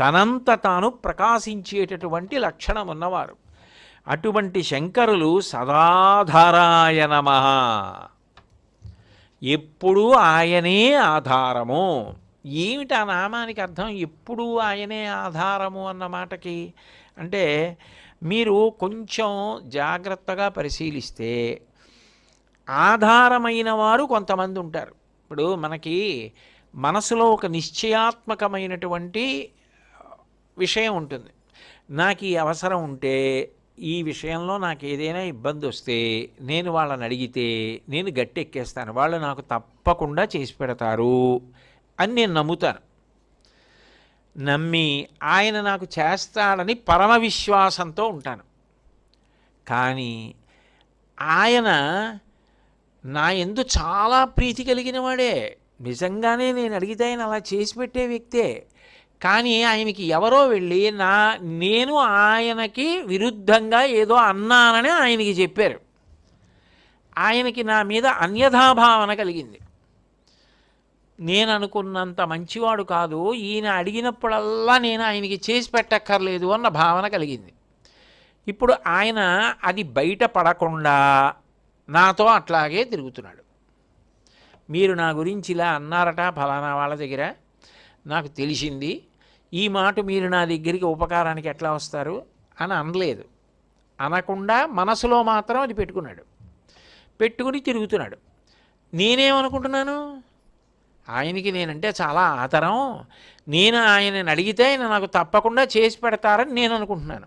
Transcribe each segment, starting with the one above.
తనంత తాను ప్రకాశించేటటువంటి లక్షణం ఉన్నవారు. అటువంటి శంకరులు సదాధారాయ నమ. ఎప్పుడూ ఆయనే ఆధారము. ఏమిటి ఆ నామానికి అర్థం? ఎప్పుడూ ఆయనే ఆధారము అన్న మాటకి? అంటే మీరు కొంచెం జాగ్రత్తగా పరిశీలిస్తే ఆధారమైన వారు కొంతమంది ఉంటారు. ఇప్పుడు మనకి మనసులో ఒక నిశ్చయాత్మకమైనటువంటి విషయం ఉంటుంది. నాకు ఈ అవసరం ఉంటే ఈ విషయంలో నాకు ఏదైనా ఇబ్బంది వస్తే నేను వాళ్ళని అడిగితే నేను గట్టెక్కేస్తాను. వాళ్ళు నాకు తప్పకుండా చేసి పెడతారు అని నేను నమ్ముతాను. నమ్మి ఆయన నాకు చేస్తాడని పరమ విశ్వాసంతో ఉంటాను. కానీ ఆయన నా ఎందు చాలా ప్రీతి కలిగిన వాడే. నిజంగానే నేను అడిగితే ఆయన అలా చేసి పెట్టే వ్యక్తే. కానీ ఆయనకి ఎవరో వెళ్ళి నా నేను ఆయనకి విరుద్ధంగా ఏదో అన్నానని ఆయనకి చెప్పారు. ఆయనకి నా మీద అన్యథాభావన కలిగింది. నేను అనుకున్నంత మంచివాడు కాదు ఈయన అడిగినప్పుడల్లా నేను ఆయనకి చేసి పెట్టక్కర్లేదు అన్న భావన కలిగింది. ఇప్పుడు ఆయన అది బయట పడకుండా నాతో అట్లాగే తిరుగుతున్నాడు. మీరు నా గురించి ఇలా అన్నారట ఫలానా వాళ్ళ దగ్గర? నాకు తెలిసింది ఈ మాట మీరు నా దగ్గరికి ఉపకారానికి ఎట్లా వస్తారు అని అనలేదు. అనకుండా మనసులో మాత్రం అది పెట్టుకున్నాడు. పెట్టుకుని తిరుగుతున్నాడు. నేనేమనుకుంటున్నాను? ఆయనకి నేనంటే చాలా ఆతరం నేను ఆయనని అడిగితే ఆయన నాకు తప్పకుండా చేసి పెడతారని నేను అనుకుంటున్నాను.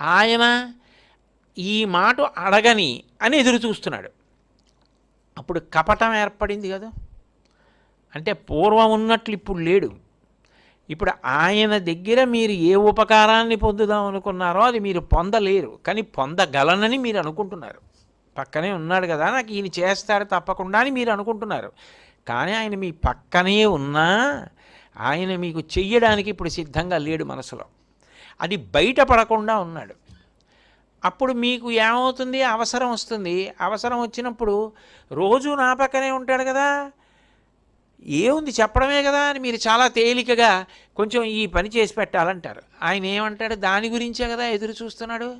ఆయన ఈ మాట అడగని అని ఎదురు చూస్తున్నాడు. అప్పుడు కపటం ఏర్పడింది కదా. అంటే పూర్వం ఉన్నట్లు ఇప్పుడు లేడు. ఇప్పుడు ఆయన దగ్గర మీరు ఏ ఉపకారాన్ని పొందుదాం అనుకున్నారో అది మీరు పొందలేరు. కానీ పొందగలనని మీరు అనుకుంటున్నారు. పక్కనే ఉన్నాడు కదా నాకు ఈయన చేస్తాడు తప్పకుండా అని మీరు అనుకుంటున్నారు. కానీ ఆయన మీ పక్కనే ఉన్నా ఆయన మీకు చెయ్యడానికి ఇప్పుడు సిద్ధంగా లేడు మనసులో. అది బయటపడకుండా ఉన్నాడు. అప్పుడు మీకు ఏమవుతుంది? అవసరం వస్తుంది. అవసరం వచ్చినప్పుడు రోజు నా పక్కనే ఉంటాడు కదా ఏముంది చెప్పడమే కదా అని మీరు చాలా తేలికగా కొంచెం ఈ పని చేసి పెట్టాలంటారు. ఆయన ఏమంటాడు? దాని గురించే కదా ఎదురు చూస్తున్నాడు.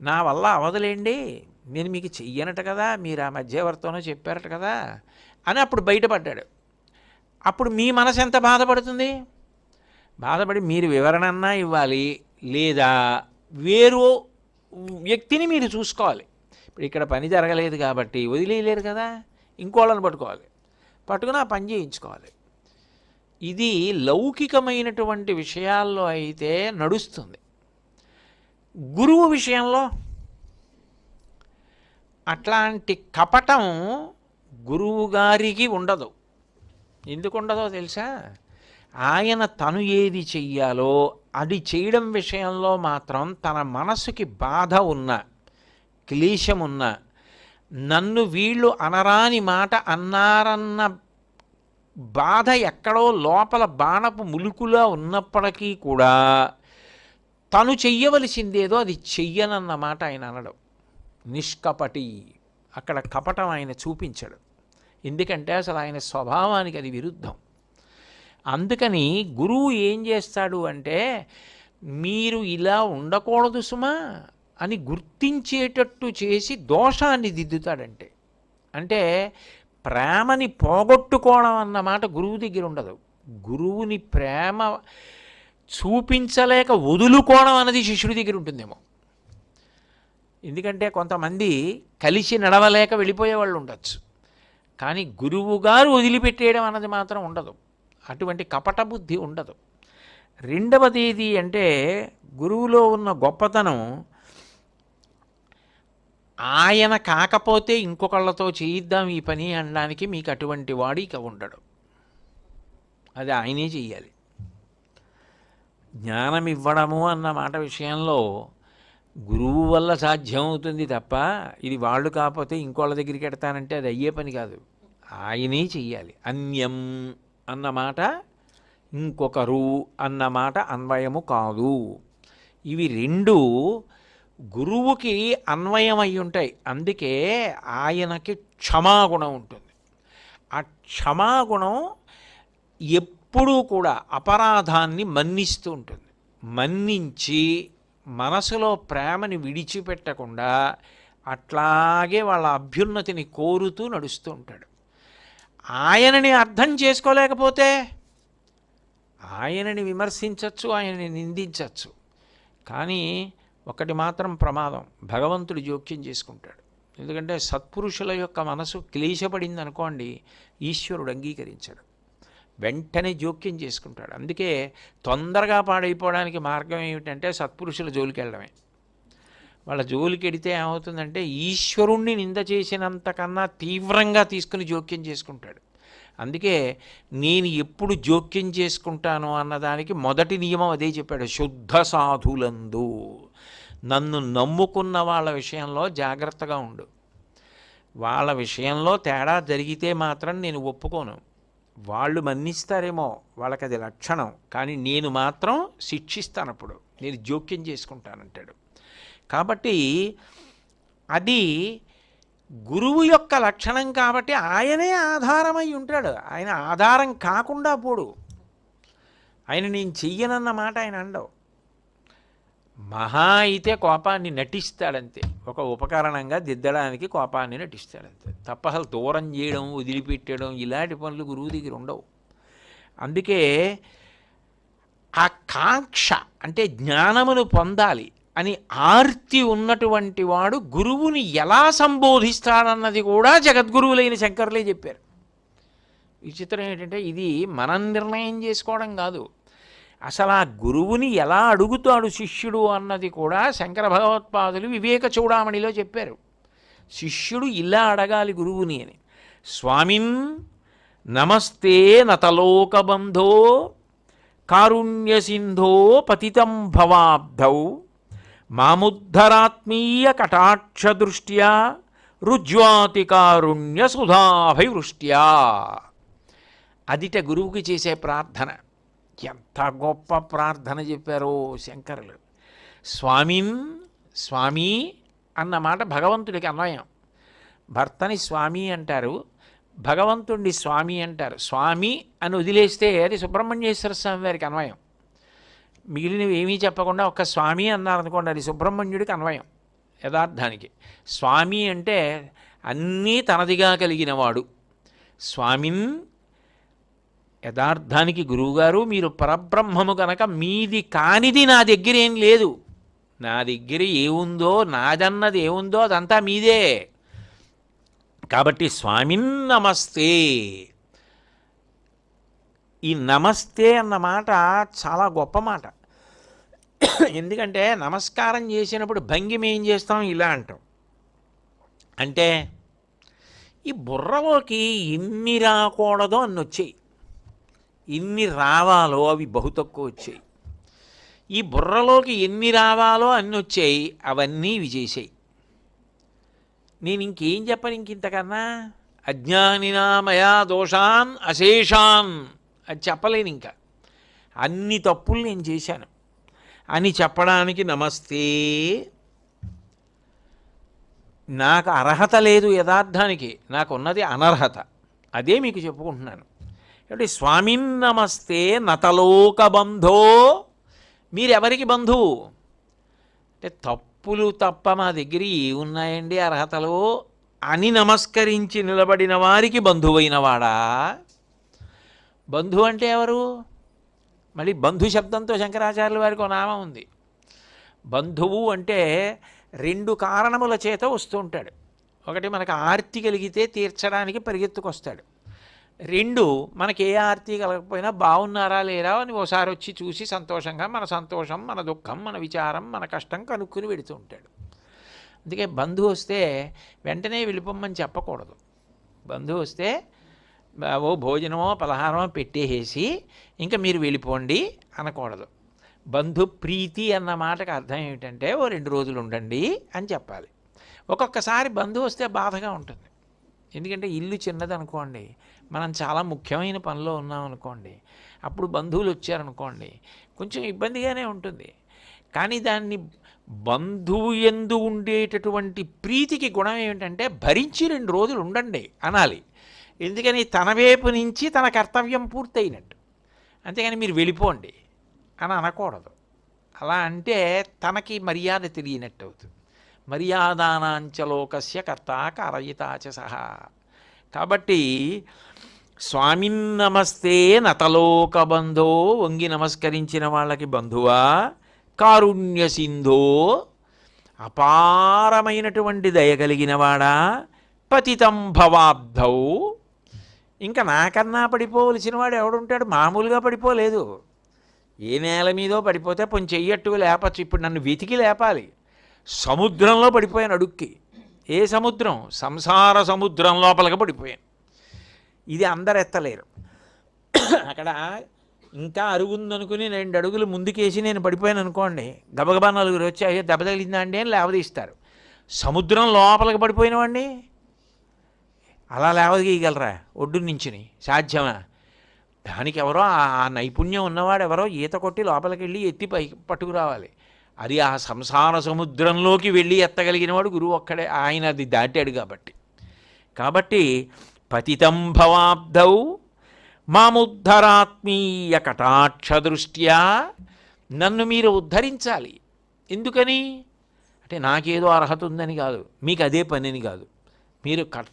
నా వల్ల అవదలేండి. నేను మీకు చెయ్యనట కదా. మీరు ఆ మధ్యవర్తంలో చెప్పారట కదా అని అప్పుడు బయటపడ్డాడు. అప్పుడు మీ మనసు ఎంత బాధపడుతుంది? బాధపడి మీరు వివరణన్నా ఇవ్వాలి లేదా వేరు వ్యక్తిని మీరు చూసుకోవాలి. ఇప్పుడు ఇక్కడ పని జరగలేదు కాబట్టి వదిలేయలేరు కదా. ఇంకోళ్ళని పట్టుకోవాలి. పట్టుకుని ఆ పని చేయించుకోవాలి. ఇది లౌకికమైనటువంటి విషయాల్లో అయితే నడుస్తుంది. గురువు విషయంలో అట్లాంటి కపటం గురువు గారికి ఉండదు. ఎందుకు ఉండదో తెలుసా? ఆయన తను ఏది చెయ్యాలో అది చేయడం విషయంలో మాత్రం తన మనసుకి బాధ ఉన్న క్లేశమున్నా ఉన్న నన్ను వీళ్ళు అనరాని మాట అన్నారన్న బాధ ఎక్కడో లోపల బాణపు ములుకులా ఉన్నప్పటికీ కూడా తను చెయ్యవలసిందేదో అది చెయ్యనన్న మాట ఆయన అనడం. నిష్కపటి. అక్కడ కపటం ఆయన చూపించడు. ఎందుకంటే అసలు ఆయన స్వభావానికి అది విరుద్ధం. అందుకని గురువు ఏం చేస్తాడు అంటే మీరు ఇలా ఉండకూడదు సుమా. అని గుర్తించేటట్టు చేసి దోషాన్ని దిద్దుతాడంటే. అంటే ప్రేమని పోగొట్టుకోవడం అన్నమాట గురువు దగ్గర ఉండదు. గురువుని ప్రేమ చూపించలేక వదులుకోవడం అన్నది శిష్యుడి దగ్గర ఉంటుందేమో. ఎందుకంటే కొంతమంది కలిసి నడవలేక వెళ్ళిపోయే వాళ్ళు ఉండొచ్చు. కానీ గురువు గారు వదిలిపెట్టేయడం అన్నది మాత్రం ఉండదు. అటువంటి కపట బుద్ధి ఉండదు. రెండవది ఏది అంటే గురువులో ఉన్న గొప్పతనం ఆయన కాకపోతే ఇంకొకళ్ళతో చేయిద్దాం ఈ పని అనడానికి మీకు అటువంటి వాడు ఇక ఉండడు. అది ఆయనే చెయ్యాలి. జ్ఞానం ఇవ్వడము అన్న మాట విషయంలో గురువు వల్ల సాధ్యం అవుతుంది తప్ప ఇది వాళ్ళు కాకపోతే ఇంకోళ్ళ దగ్గరికి ఎడతానంటే అది అయ్యే పని కాదు. ఆయనే చెయ్యాలి. అన్యం అన్నమాట ఇంకొకరు అన్నమాట అన్వయము కాదు. ఇవి రెండు గురువుకి అన్వయం అయి ఉంటాయి. అందుకే ఆయనకి క్షమాగుణం ఉంటుంది. ఆ క్షమాగుణం ఎప్పుడూ కూడా అపరాధాన్ని మన్నిస్తూ ఉంటుంది. మన్నించి మనసులో ప్రేమని విడిచిపెట్టకుండా అట్లాగే వాళ్ళ అభ్యున్నతిని కోరుతూ నడుస్తూ ఉంటాడు. ఆయనని అర్థం చేసుకోలేకపోతే ఆయనని విమర్శించవచ్చు ఆయనని నిందించవచ్చు కానీ ఒకటి మాత్రం ప్రమాదం. భగవంతుడు జోక్యం చేసుకుంటాడు. ఎందుకంటే సత్పురుషుల యొక్క మనసు క్లేశపడింది అనుకోండి ఈశ్వరుడు అంగీకరించాడు. వెంటనే జోక్యం చేసుకుంటాడు. అందుకే తొందరగా పాడైపోవడానికి మార్గం ఏమిటంటే సత్పురుషుల జోలికి వెళ్ళడమే వాళ్ళ జోలికి వెడితే ఏమవుతుందంటే ఈశ్వరుణ్ణి నింద చేసినంతకన్నా తీవ్రంగా తీసుకుని జోక్యం చేసుకుంటాడు. అందుకే నేను ఎప్పుడు జోక్యం చేసుకుంటాను అన్నదానికి మొదటి నియమం అదే చెప్పాడు శుద్ధ సాధులందు. నన్ను నమ్ముకున్న వాళ్ళ విషయంలో జాగ్రత్తగా ఉండు. వాళ్ళ విషయంలో తేడా జరిగితే మాత్రం నేను ఒప్పుకోను. వాళ్ళు మన్నిస్తారేమో వాళ్ళకి అది లక్షణం. కానీ నేను మాత్రం శిక్షిస్తాను అప్పుడు. నేను జోక్యం చేసుకుంటానంటాడు. కాబట్టి అది గురువు యొక్క లక్షణం కాబట్టి ఆయనే ఆధారమై ఉంటాడు. ఆయన ఆధారం కాకుండా పోడు. ఆయన నేను చెయ్యనన్న మాట ఆయన అండవు మహా అయితే కోపాన్ని నటిస్తాడంతే. ఒక ఉపకరణంగా దిద్దడానికి కోపాన్ని నటిస్తాడంతే. తప్ప అసలు దూరం చేయడం వదిలిపెట్టడం ఇలాంటి పనులు గురువు దగ్గర ఉండవు. అందుకే ఆ కాంక్ష అంటే జ్ఞానమును పొందాలి అని ఆర్తి ఉన్నటువంటి వాడు గురువుని ఎలా సంబోధిస్తాడన్నది కూడా జగద్గురువులైన శంకర్లే చెప్పారు. విచిత్రం ఏంటంటే ఇది మనం నిర్ణయం చేసుకోవడం కాదు. అసలు ఆ గురువుని ఎలా అడుగుతాడు శిష్యుడు అన్నది కూడా శంకర భగవత్పాదులు వివేక చూడామణిలో చెప్పారు. శిష్యుడు ఇలా అడగాలి గురువుని అని. స్వామిన్ నమస్తే నతలోకబంధో కారుణ్యసింధో పతితం భవాబ్ధౌ మాముద్ధరాత్మీయ కటాక్షదృష్ట్యా రుజ్వాతి కారుణ్య సుధాభివృష్ట్యా అదిట గురువుకి చేసే ప్రార్థన. ఎంత గొప్ప ప్రార్థన చెప్పారో శంకరులు. స్వామిన్ స్వామి అన్నమాట భగవంతుడికి అన్వయం. భర్తని స్వామి అంటారు భగవంతుడిని స్వామి అంటారు. స్వామి అని వదిలేస్తే అది సుబ్రహ్మణ్యేశ్వర స్వామి వారికి అన్వయం. మిగిలినవి ఏమీ చెప్పకుండా ఒక్క స్వామి అన్నారనుకోండి అది సుబ్రహ్మణ్యుడికి అన్వయం యథార్థానికి. స్వామి అంటే అన్నీ తనదిగా కలిగినవాడు స్వామిన్ యథార్థానికి గురువుగారు మీరు పరబ్రహ్మము కనుక మీది కానిది నా దగ్గర ఏం లేదు. నా దగ్గర ఏముందో నాదన్నది ఏముందో అదంతా మీదే. కాబట్టి స్వామిన్ నమస్తే. ఈ నమస్తే అన్న మాట చాలా గొప్ప మాట. ఎందుకంటే నమస్కారం చేసినప్పుడు భంగిమ ఏం చేస్తాం? ఇలా అంటాం. అంటే ఈ బుర్రలోకి ఎన్ని రాకూడదో అన్నొచ్చాయి. ఎన్ని రావాలో అవి బహు తక్కువ వచ్చాయి. ఈ బుర్రలోకి ఎన్ని రావాలో అన్ని వచ్చాయి అవన్నీ విజేసాయి నేను ఇంకేం చెప్పను ఇంక ఇంతకన్నా? అజ్ఞానినామయా దోషాన్ అశేషాన్ అది చెప్పలేను ఇంకా. అన్ని తప్పులు నేను చేశాను. అని చెప్పడానికి నమస్తే. నాకు అర్హత లేదు యథార్థానికి. నాకున్నది అనర్హత. అదే మీకు చెప్పుకుంటున్నాను. కాబట్టి స్వామిన్ నమస్తే నతలోక బంధో మీరెవరికి బంధువు అంటే తప్పులు తప్ప మా దగ్గర ఏమున్నాయండి అర్హతలు? అని నమస్కరించి నిలబడిన వారికి బంధువైన వాడా బంధువు అంటే ఎవరు? మళ్ళీ బంధు శబ్దంతో శంకరాచార్యుల వారికి ఒక నామం ఉంది. బంధువు అంటే రెండు కారణముల చేత వస్తూ ఉంటాడు. ఒకటి మనకు ఆర్తి కలిగితే తీర్చడానికి పరిగెత్తుకొస్తాడు. రెండు మనకి ఏ ఆర్తి కలగకపోయినా బాగున్నారా లేరా అని ఓసారి వచ్చి చూసి సంతోషంగా మన సంతోషం మన దుఃఖం మన విచారం మన కష్టం కనుక్కుని వెడుతూ ఉంటాడు. అందుకే బంధువు వస్తే వెంటనే వెళ్ళిపోమ్మని చెప్పకూడదు. బంధువు వస్తే ఓ భోజనమో పలహారమో పెట్టేసేసి ఇంకా మీరు వెళ్ళిపోండి అనకూడదు. బంధు ప్రీతి అన్న మాటకు అర్థం ఏమిటంటే ఓ రెండు రోజులు ఉండండి అని చెప్పాలి. ఒక్కొక్కసారి బంధువు వస్తే బాధగా ఉంటుంది. ఎందుకంటే ఇల్లు చిన్నది అనుకోండి మనం చాలా ముఖ్యమైన పనిలో ఉన్నాం అనుకోండి అప్పుడు బంధువులు వచ్చారనుకోండి కొంచెం ఇబ్బందిగానే ఉంటుంది. కానీ దాన్ని బంధువు ఎందు ఉండేటటువంటి ప్రీతికి గుణం ఏమిటంటే భరించి రెండు రోజులు ఉండండి అనాలి. ఎందుకని తన వైపు నుంచి తన కర్తవ్యం పూర్తయినట్టు. అంతేగాని మీరు వెళ్ళిపోండి అని అనకూడదు. అలా అంటే తనకి మర్యాద తెలియనట్టు అవుతుంది. మర్యాదానాంచలోకస్య కర్త కారయితాచ సహా. కాబట్టి స్వామిన్ నమస్తే నతలోక బంధో వంగి నమస్కరించిన వాళ్ళకి బంధువా కారుణ్య సింధో అపారమైనటువంటి దయ కలిగినవాడా పతితం భవాబ్ధౌ. ఇంకా నాకన్నా పడిపోవలసిన వాడు ఎవడుంటాడు? మామూలుగా పడిపోలేదు. ఏ నేల మీదో పడిపోతే కొంచెం చెయ్యట్టు లేపచ్చు. ఇప్పుడు నన్ను వెతికి లేపాలి. సముద్రంలో పడిపోయాను అడుక్కి. ఏ సముద్రం? సంసార సముద్రం లోపలికి పడిపోయాను. ఇది అందరు ఎత్తలేరు. అక్కడ ఇంకా అరుగుందనుకుని రెండు అడుగులు ముందుకేసి నేను పడిపోయాను అనుకోండి గబగబా నలుగురు వచ్చి అయ్యో దెబ్బ తగిలిందా అండి? అని లేవదీస్తారు. సముద్రం లోపలికి పడిపోయినవాడిని? అలా లేవదీయగలరా? ఒడ్డు నుంచిని. సాధ్యమా? దానికి ఎవరో ఆ నైపుణ్యం ఉన్నవాడు ఎవరో ఈత కొట్టి లోపలికి వెళ్ళి ఎత్తి పై పట్టుకురావాలి. అది ఆ సంసార సముద్రంలోకి వెళ్ళి ఎత్తగలిగిన వాడు గురువు ఒక్కడే. ఆయన అది దాటాడు కాబట్టి. కాబట్టి పతితం భవాబ్ధౌ మాముద్ధరాత్మీయ కటాక్ష దృష్ట్యా నన్ను మీరు ఉద్ధరించాలి. ఎందుకని? అంటే నాకేదో అర్హత ఉందని కాదు. మీకు అదే పనిని కాదు. మీరు క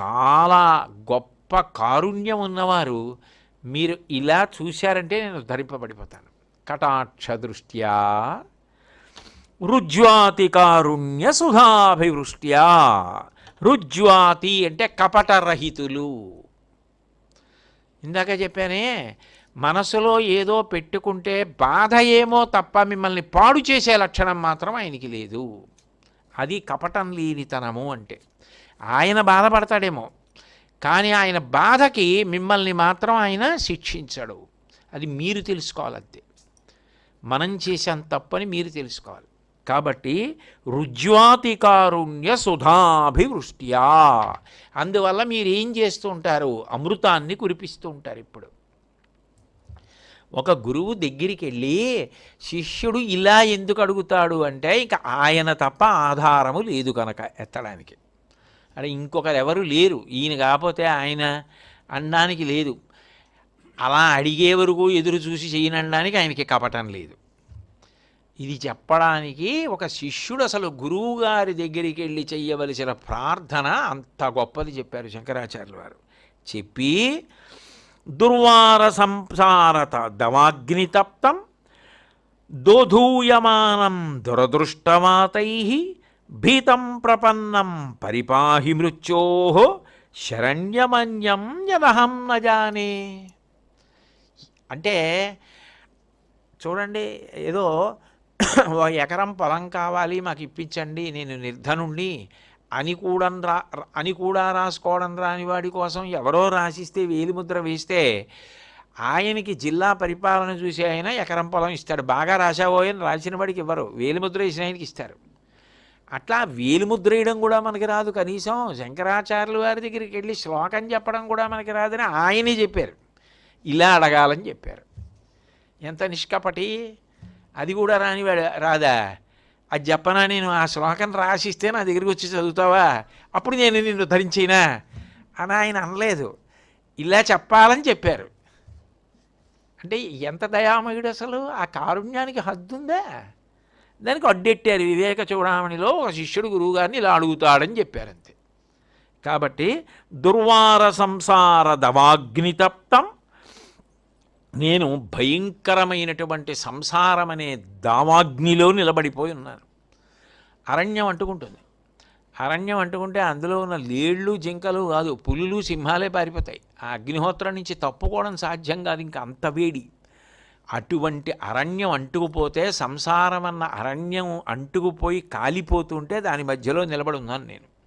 చాలా గొప్ప కారుణ్యం ఉన్నవారు మీరు ఇలా చూశారంటే నేను ధరింపబడిపోతాను కటాక్ష దృష్ట్యా రుజ్వాతి కారుణ్య సుధాభివృష్ట్యా రుజ్వాతి అంటే కపటరహితులు. ఇందాక చెప్పానే మనసులో ఏదో పెట్టుకుంటే బాధ ఏమో తప్ప మిమ్మల్ని పాడు చేసే లక్షణం మాత్రం ఆయనకి లేదు. అది కపటం లేనితనము అంటే. ఆయన బాధపడతాడేమో కానీ ఆయన బాధకి మిమ్మల్ని మాత్రం ఆయన శిక్షించడు. అది మీరు తెలుసుకోవాలంతే. మనం చేసాం తప్పని మీరు తెలుసుకోవాలి. కాబట్టి రుజ్వాతికారుణ్య సుధాభివృష్ట్యా. అందువల్ల మీరు ఏం చేస్తూ ఉంటారు? అమృతాన్ని కురిపిస్తూ ఉంటారు ఇప్పుడు. ఒక గురువు దగ్గరికి వెళ్ళి శిష్యుడు ఇలా ఎందుకు అడుగుతాడు? అంటే ఇక ఆయన తప్ప ఆధారము లేదు కనుక ఎత్తడానికి. అంటే ఇంకొకరు ఎవరు లేరు. ఈయన కాకపోతే ఆయన అనడానికి లేదు. అలా అడిగే వరకు ఎదురు చూసి చేయనడానికి ఆయనకి కపటం లేదు. ఇది చెప్పడానికి ఒక శిష్యుడు అసలు గురువుగారి దగ్గరికి వెళ్ళి చెయ్యవలసిన ప్రార్థన అంత గొప్పది చెప్పారు శంకరాచార్యులు వారు. చెప్పి దుర్వార సంసారత దవాగ్నితప్తం దోధూయమానం దురదృష్టమాతై భీతం ప్రపన్నం పరిపాహి మృత్యో శరణ్యమన్యం యదహం నజానే అంటే చూడండి ఏదో ఓ ఎకరం పొలం కావాలి మాకు ఇప్పించండి నేను నిర్ధనుండి అని కూడా రా అని కూడా రాసుకోవడం రాని వాడి కోసం ఎవరో రాసిస్తే వేలిముద్ర వేస్తే ఆయనకి జిల్లా పరిపాలన చూసి ఆయన ఎకరం పొలం ఇస్తాడు. బాగా రాశావో అని రాసిన వాడికి ఇవ్వరు. వేలిముద్ర వేసిన ఆయనకి ఇస్తారు. అట్లా వేలిముద్ర వేయడం కూడా మనకి రాదు. కనీసం శంకరాచార్యుల వారి దగ్గరికి వెళ్ళి శ్లోకం చెప్పడం కూడా మనకి రాదని ఆయనే చెప్పారు. ఇలా అడగాలని చెప్పారు. ఎంత నిష్కపటి అది కూడా రానివాడు రాదా? అది చెప్పనా నేను? ఆ శ్లోకం రాసిస్తే నా దగ్గరికి వచ్చి చదువుతావా? అప్పుడు నేను నిన్ను ధరించినా? అని ఆయన అనలేదు. ఇలా చెప్పాలని చెప్పారు. అంటే ఎంత దయామయుడు అసలు? ఆ కారుణ్యానికి హద్దుందా? దానికి అడ్డెట్టారు వివేక చూడామణిలో ఒక శిష్యుడు గురువుగారిని ఇలా అడుగుతాడని చెప్పారంతే. కాబట్టి దుర్వార సంసార దవాగ్నితప్తం నేను భయంకరమైనటువంటి సంసారం అనే దావాగ్నిలో నిలబడిపోయి ఉన్నాను. అరణ్యం అంటుకుంటుంది. అరణ్యం అంటుకుంటే అందులో ఉన్న లేళ్ళు జింకలు కాదు పులులు సింహాలే పారిపోతాయి. ఆ అగ్నిహోత్రం నుంచి తప్పుకోవడం సాధ్యం కాదు ఇంకా అంత వేడి. అటువంటి అరణ్యం అంటుకుపోతే సంసారం అన్న అరణ్యం అంటుకుపోయి కాలిపోతుంటే దాని మధ్యలో నిలబడి ఉన్నాను నేను.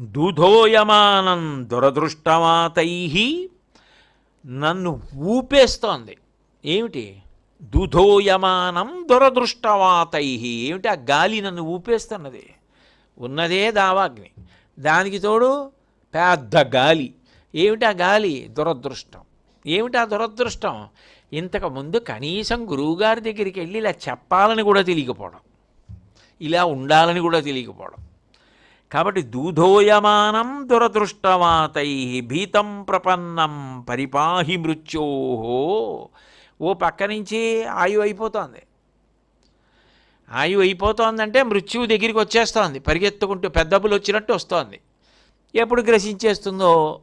దూధోయమానం దురదృష్టమాతై నన్ను ఊపేస్తోంది. ఏమిటి? దుధోయమానం దురదృష్టవాతై. ఏమిటి? ఆ గాలి నన్ను ఊపేస్తున్నది. ఉన్నదే దావాగ్ని. దానికి తోడు పెద్ద గాలి. ఏమిటి ఆ గాలి? దురదృష్టం. ఏమిటి ఆ దురదృష్టం? ఇంతకు ముందు కనీసం గురువుగారి దగ్గరికి వెళ్ళి ఇలా చెప్పాలని కూడా తెలియకపోవడం. ఇలా ఉండాలని కూడా తెలియకపోవడం. కాబట్టి దూధోయమానం దురదృష్టవాతై భీతం ప్రపన్నం పరిపాహి మృత్యోహో ఓ పక్క నుంచి ఆయు అయిపోతోంది. ఆయు అయిపోతోందంటే మృత్యువు దగ్గరికి వచ్చేస్తోంది. పరిగెత్తుకుంటూ పెద్దబులు వచ్చినట్టు వస్తోంది. ఎప్పుడు గ్రసించేస్తుందో?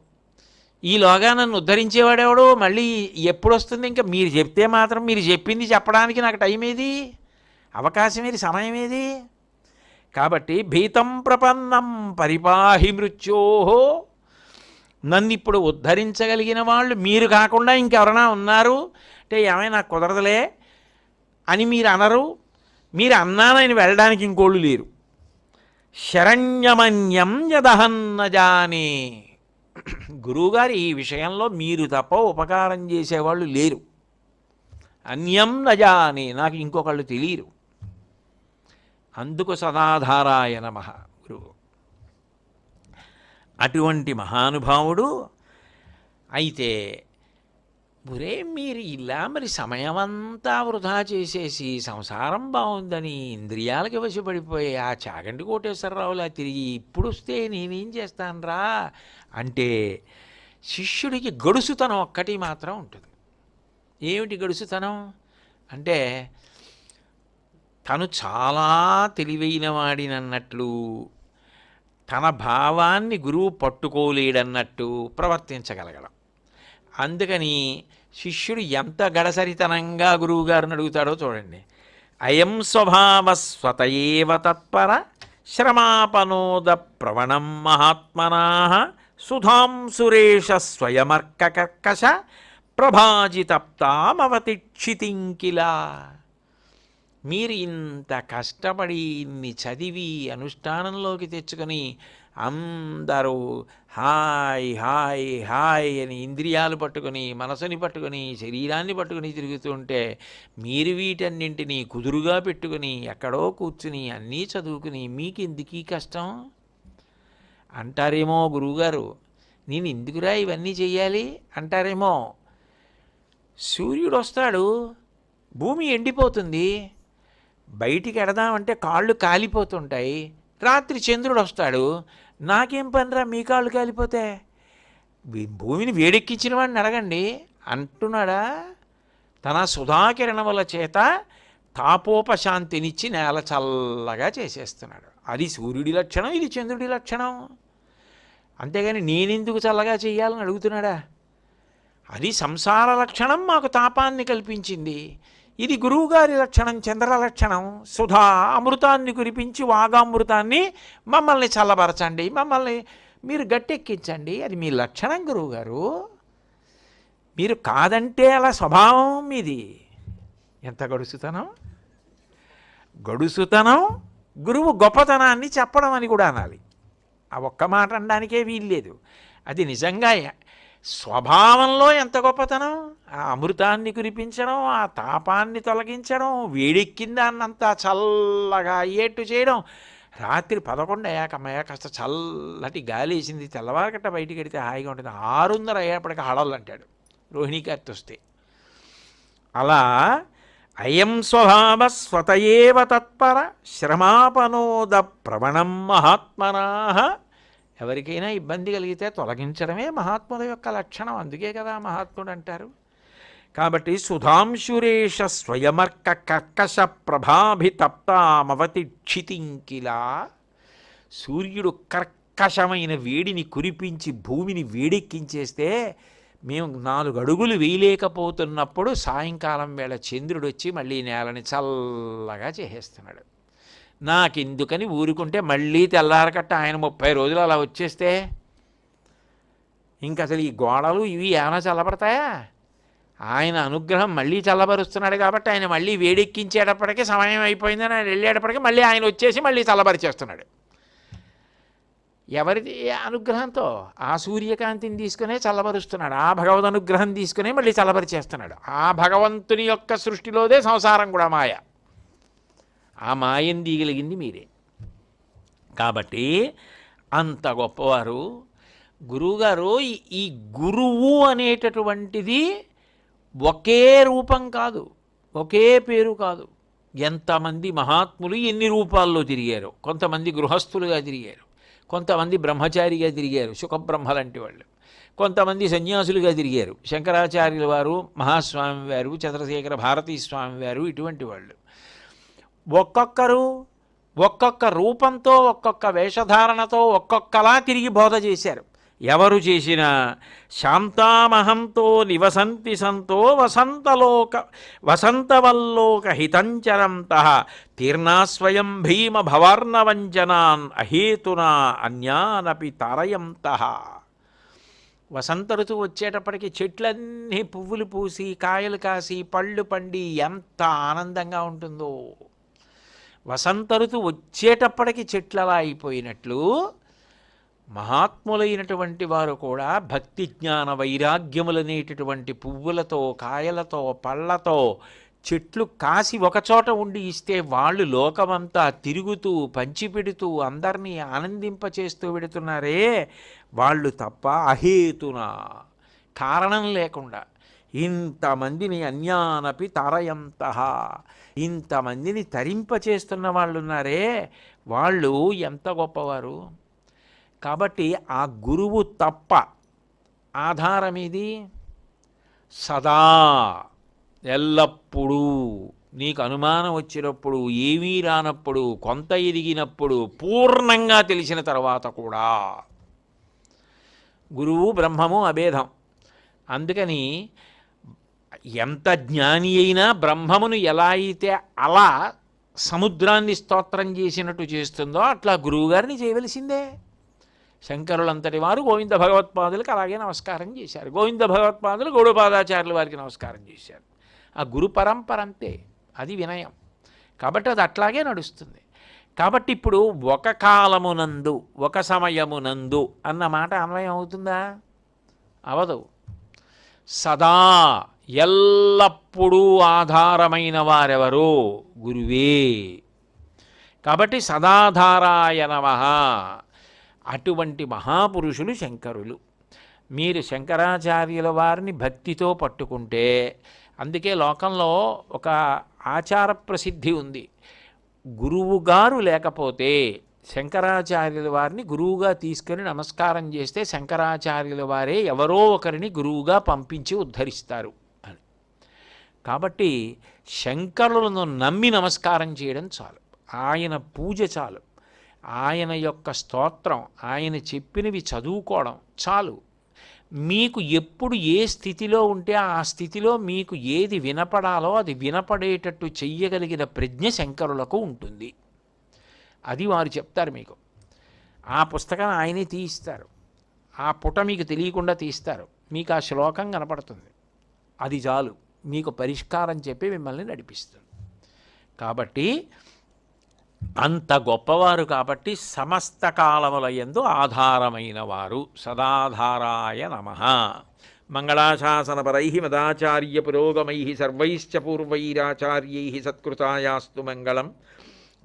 ఈలోగా నన్ను ఉద్ధరించేవాడెవడు? మళ్ళీ ఎప్పుడు వస్తుంది? ఇంకా మీరు చెప్తే మాత్రం మీరు చెప్పింది చెప్పడానికి నాకు టైం ఏది? అవకాశం ఏది? సమయం ఏది? కాబట్టి భీతం ప్రపన్నం పరిపాహి మృత్యోహో నన్ను ఇప్పుడు ఉద్ధరించగలిగిన వాళ్ళు మీరు కాకుండా ఇంకెవరైనా ఉన్నారు? అంటే ఏమైనా కుదరదులే అని మీరు అనరు. మీరు అన్నానని వెళ్ళడానికి ఇంకోళ్ళు లేరు. శరణ్యమన్యం యదహన్న జానే. గురువుగారు ఈ విషయంలో మీరు తప్ప ఉపకారం చేసేవాళ్ళు లేరు. అన్యం నజానే నాకు ఇంకొకళ్ళు తెలియరు. అందుకు సదాధారాయ నమ గురువు. అటువంటి మహానుభావుడు అయితే ఒరే మీరు ఇలా మరి సమయమంతా వృధా చేసేసి సంసారం బాగుందని ఇంద్రియాలకి వశపడిపోయి ఆ చాగంటి కోటేశ్వరరావులా తిరిగి ఇప్పుడు వస్తే నేనేం చేస్తానురా? అంటే శిష్యుడికి గడుసుతనం ఒక్కటి మాత్రం ఉంటుంది. ఏమిటి గడుసుతనం? అంటే తను చాలా తెలివైన వాడినన్నట్లు తన భావాన్ని గురువు పట్టుకోలేడన్నట్టు ప్రవర్తించగలగడం. అందుకని శిష్యుడు ఎంత గడసరితనంగా గురువుగారిని అడుగుతాడో చూడండి. అయం స్వభావ స్వతయేవ తత్పర శ్రమాపనోద ప్రవణం మహాత్మనా సుధాం సురేష స్వయమర్కకర్కశ ప్రభాజితప్తామవతిక్షితింకిలా మీరు ఇంత కష్టపడి ఇన్ని చదివి అనుష్ఠానంలోకి తెచ్చుకొని అందరూ హాయ్ హాయ్ హాయ్ అని ఇంద్రియాలు పట్టుకొని మనసుని పట్టుకొని శరీరాన్ని పట్టుకుని తిరుగుతుంటే మీరు వీటన్నింటినీ కుదురుగా పెట్టుకుని ఎక్కడో కూర్చుని అన్నీ చదువుకుని మీకు ఎందుకు ఈ కష్టం? అంటారేమో గురువుగారు. నేను ఎందుకురా ఇవన్నీ చేయాలి అంటారేమో. సూర్యుడు వస్తాడు భూమి ఎండిపోతుంది. బయటికి ఎడదామంటే కాళ్ళు కాలిపోతుంటాయి. రాత్రి చంద్రుడు వస్తాడు. నాకేం పనిరా? మీ కాళ్ళు కాలిపోతే? భూమిని వేడెక్కించిన వాడిని అడగండి. అంటున్నాడా? తన సుధాకిరణముల చేత తాపోపశాంతినిచ్చి నేల చల్లగా చేసేస్తున్నాడు. అది సూర్యుడి లక్షణం ఇది చంద్రుడి లక్షణం. అంతేగాని నేనెందుకు చల్లగా చేయాలని అడుగుతున్నాడా? అది సంసార లక్షణం మాకు తాపాన్ని కల్పించింది. ఇది గురువుగారి లక్షణం చంద్ర లక్షణం. సుధా అమృతాన్ని కురిపించి వాగామృతాన్ని మమ్మల్ని చల్లబరచండి. మమ్మల్ని మీరు గట్టెక్కించండి. అది మీ లక్షణం గురువుగారు. మీరు కాదంటే అలా స్వభావం మీది. ఎంత గడుసుతనం? గడుసుతనం గురువు గొప్పతనాన్ని చెప్పడం అని కూడా అనాలి. ఆ ఒక్క మాట అనడానికే వీల్లేదు. అది నిజంగా స్వభావంలో ఎంత గొప్పతనం? ఆ అమృతాన్ని కురిపించడం ఆ తాపాన్ని తొలగించడం వేడెక్కింది అన్నంత చల్లగా అయ్యేట్టు చేయడం. రాత్రి పదకొండు అయ్యాక అమ్మయ్య కాస్త చల్లటి గాలి వేసింది. తెల్లవారకట్ట బయటికి వెడితే హాయిగా ఉంటుంది. ఆరున్నర అయ్యేపటికి హడలు అంటాడు. రోహిణీ వస్తే అలా అయం స్వభావ స్వతయేవ తత్పర శ్రమాపనోద ప్రవణం మహాత్మనా ఎవరికైనా ఇబ్బంది కలిగితే తొలగించడమే మహాత్ముల యొక్క లక్షణం. అందుకే కదా మహాత్ముడు అంటారు కాబట్టి సుధాంశురేష స్వయమర్క కర్కశ ప్రభాభితప్తామవతి క్షితింకిలా. సూర్యుడు కర్కశమైన వేడిని కురిపించి భూమిని వేడెక్కించేస్తే మేము నాలుగు అడుగులు వేయలేకపోతున్నప్పుడు సాయంకాలం వేళ చంద్రుడు వచ్చి మళ్ళీ నేలని చల్లగా చేసేస్తున్నాడు. నాకెందుకని ఊరుకుంటే మళ్ళీ తెల్లారకట్ట ఆయన ముప్పై రోజులు అలా వచ్చేస్తే. ఇంక అసలు ఈ గోడలు ఇవి ఏమైనా చల్లబడతాయా? ఆయన అనుగ్రహం మళ్ళీ చల్లబరుస్తున్నాడు కాబట్టి ఆయన మళ్ళీ వేడెక్కించేటప్పటికీ సమయం అయిపోయిందని ఆయన వెళ్ళేటప్పటికీ మళ్ళీ ఆయన వచ్చేసి మళ్ళీ చల్లబరిచేస్తున్నాడు. ఎవరిది అనుగ్రహంతో? ఆ సూర్యకాంతిని తీసుకునే చల్లబరుస్తున్నాడు. ఆ భగవద్ అనుగ్రహం తీసుకునే మళ్ళీ చల్లబరిచేస్తున్నాడు. ఆ భగవంతుని యొక్క సృష్టిలోదే సంసారం కూడా మాయ. ఆ మాయం దిగలిగింది మీరే. కాబట్టి అంత గొప్పవారు గురువుగారు ఈ- ఈ గురువు అనేటటువంటిది ఒకే రూపం కాదు ఒకే పేరు కాదు. ఎంతమంది మహాత్ములు ఎన్ని రూపాల్లో తిరిగారు కొంతమంది గృహస్థులుగా తిరిగారు కొంతమంది బ్రహ్మచారిగా తిరిగారు సుఖబ్రహ్మ లాంటి వాళ్ళు కొంతమంది సన్యాసులుగా తిరిగారు శంకరాచార్యుల వారు మహాస్వామి వారు చంద్రశేఖర భారతీ స్వామి వారు ఇటువంటి వాళ్ళు. ఒక్కొక్కరు ఒక్కొక్క రూపంతో ఒక్కొక్క వేషధారణతో ఒక్కొక్కలా తిరిగి బోధ చేశారు. ఎవరు చేసినా శాంతామహంతో నివసంతి సంతో వసంతలోక వసంతవల్లోక హితంచరంత తీర్ణాస్వయం భీమ భవార్ణవంచనాన్ అహేతునా అన్యానపి తారయంత. వసంత ఋతువు వచ్చేటప్పటికి చెట్లన్నీ పువ్వులు పూసి కాయలు కాసి పళ్ళు పండి ఎంత ఆనందంగా ఉంటుందో. వసంత ఋతువు వచ్చేటప్పటికి చెట్లలా అయిపోయినట్లు మహాత్ములైనటువంటి వారు కూడా భక్తి జ్ఞాన వైరాగ్యములనేటటువంటి పువ్వులతో కాయలతో పళ్ళతో చెట్లు కాసి ఒకచోట ఉండి ఇస్తే వాళ్ళు లోకమంతా తిరుగుతూ పంచిపెడుతూ అందరినీ ఆనందింపచేస్తూ పెడుతున్నారే వాళ్ళు తప్ప అహేతున కారణం లేకుండా. ఇంతమందిని అన్యానపి తరయంత. ఇంతమందిని తరింపచేస్తున్న వాళ్ళు ఉన్నారే వాళ్ళు ఎంత గొప్పవారు? కాబట్టి ఆ గురువు తప్ప ఆధారం ఇది సదా ఎల్లప్పుడూ నీకు అనుమానం వచ్చినప్పుడు ఏమీ రానప్పుడు కొంత ఎదిగినప్పుడు పూర్ణంగా తెలిసిన తర్వాత కూడా గురువు బ్రహ్మము అభేదం. అందుకని ఎంత జ్ఞాని అయినా బ్రహ్మమును ఎలా అయితే అలా సముద్రాన్ని స్తోత్రం చేసినట్టు చేస్తుందో అట్లా గురువుగారిని చేయవలసిందే. శంకరులంతటి వారు గోవింద భగవత్పాదులకు అలాగే నమస్కారం చేశారు. గోవింద భగవత్పాదులు గౌడపాదాచార్యుల వారికి నమస్కారం చేశారు. ఆ గురు పరంపర అంతే అది వినయం. కాబట్టి అది అట్లాగే నడుస్తుంది. కాబట్టి ఇప్పుడు ఒక కాలమునందు ఒక సమయమునందు అన్న మాట అన్వయం అవుతుందా? అవదు. సదా ఎల్లప్పుడూ ఆధారమైన వారెవరు? గురువే. కాబట్టి సదాధారాయ నమ. అటువంటి మహాపురుషులు శంకరులు. మీరు శంకరాచార్యుల వారిని భక్తితో పట్టుకుంటే అందుకే లోకంలో ఒక ఆచార ప్రసిద్ధి ఉంది. గురువుగారు లేకపోతే శంకరాచార్యుల వారిని గురువుగా తీసుకొని నమస్కారం చేస్తే శంకరాచార్యుల వారే ఎవరో ఒకరిని గురువుగా పంపించి ఉద్ధరిస్తారు అని. కాబట్టి శంకరులను నమ్మి నమస్కారం చేయడం చాలు. ఆయన పూజ చాలు. ఆయన యొక్క స్తోత్రం ఆయన చెప్పినవి చదువుకోవడం చాలు. మీకు ఎప్పుడు ఏ స్థితిలో ఉంటే ఆ స్థితిలో మీకు ఏది వినపడాలో అది వినపడేటట్టు చెయ్యగలిగిన ప్రజ్ఞ శంకరులకు ఉంటుంది. అది వారు చెప్తారు మీకు. ఆ పుస్తకం ఆయనే తీయిస్తారు. ఆ పుట మీకు తెలియకుండా తీస్తారు. మీకు ఆ శ్లోకం కనపడుతుంది. అది చాలు. మీకు పరిష్కారం చెప్పి మిమ్మల్ని నడిపిస్తుంది. కాబట్టి అంత గొప్పవారు కాబట్టి సమస్త కాలముల ఎందు ఆధారమైన వారు. సదాధారాయ నమ. మంగళాశాసనపరై మదాచార్య పురోగమై సర్వైశ్చ పూర్వైరాచార్యై సత్కృతాయాస్తు మంగళం.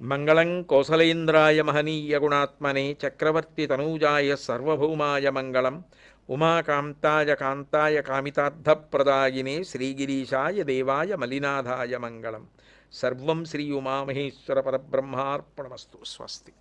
మంగళం కోసలేంద్రాయ మహనీయ గుణాత్మనే చక్రవర్తి తనూజాయ సర్వభౌమాయ మంగళం. ఉమాకాంతాయ కాంతాయ కామితార్థప్రదాయినే శ్రీగిరీశాయ దేవాయ మలినాథాయ మంగళం. सर्व श्री उमा महेश्वर पर ब्रह्मार्पणमस्तु स्वस्ति।